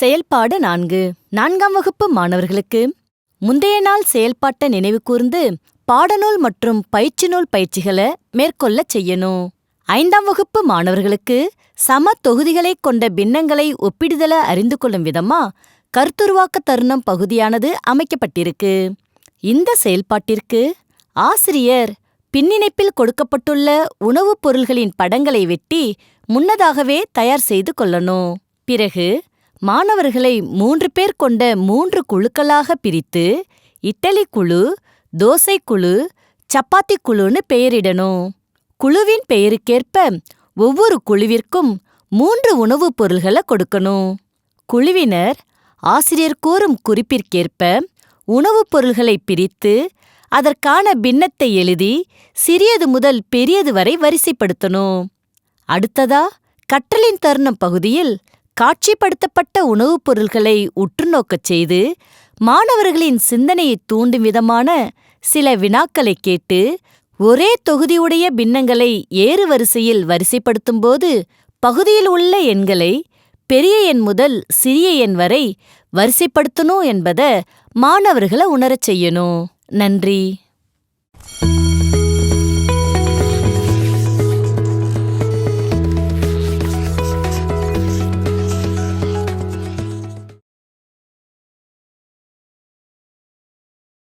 செயல்பாடு நான்கு. நான்காம் வகுப்பு மாணவர்களுக்கு முந்தைய நாள் செயல்பாட்டை நினைவு கூர்ந்து பாடநூல் மற்றும் பயிற்சி நூல் பயிற்சிகளை மேற்கொள்ளச் செய்யணும். ஐந்தாம் வகுப்பு மாணவர்களுக்கு சம தொகுதிகளைக் கொண்ட பின்னங்களை ஒப்பிடுதல அறிந்து கொள்ளும் விதமா கருத்துருவாக்க தருணம் பகுதியானது அமைக்கப்பட்டிருக்கு. இந்த செயல்பாட்டிற்கு ஆசிரியர் பின்னிணைப்பில் கொடுக்கப்பட்டுள்ள உணவுப் பொருள்களின் படங்களை வெட்டி முன்னதாகவே தயார் செய்து கொள்ளணும். பிறகு மாணவர்களை மூன்று பேர் கொண்ட மூன்று குழுக்களாக பிரித்து இட்டலி குழு தோசை குழு சப்பாத்தி குழுன்னு பெயரிடணும். குழுவின் பெயருக்கேற்ப ஒவ்வொரு குழுவிற்கும் மூன்று உணவுப் பொருள்களை கொடுக்கணும். குழுவினர் ஆசிரியர் கூறும் குறிப்பிற்கேற்ப உணவுப் பொருள்களை பிரித்து அதற்கான பின்னத்தை எழுதி சிறியது முதல் பெரியது வரை வரிசைப்படுத்தணும். அடுத்ததா கற்றலின் தருணம் பகுதியில் காட்சிப்படுத்தப்பட்ட உணவுப் பொருள்களை உற்றுநோக்கச் செய்து மாணவர்களின் சிந்தனையை தூண்டும் விதமான சில வினாக்களை கேட்டு ஒரே தொகுதியுடைய பின்னங்களை ஏறு வரிசையில் வரிசைப்படுத்தும்போது பகுதியில் உள்ள எண்களை பெரிய எண் முதல் சிறிய எண் வரை வரிசைப்படுத்தணும் என்பத மாணவர்களை உணரச் செய்யணும். நன்றி.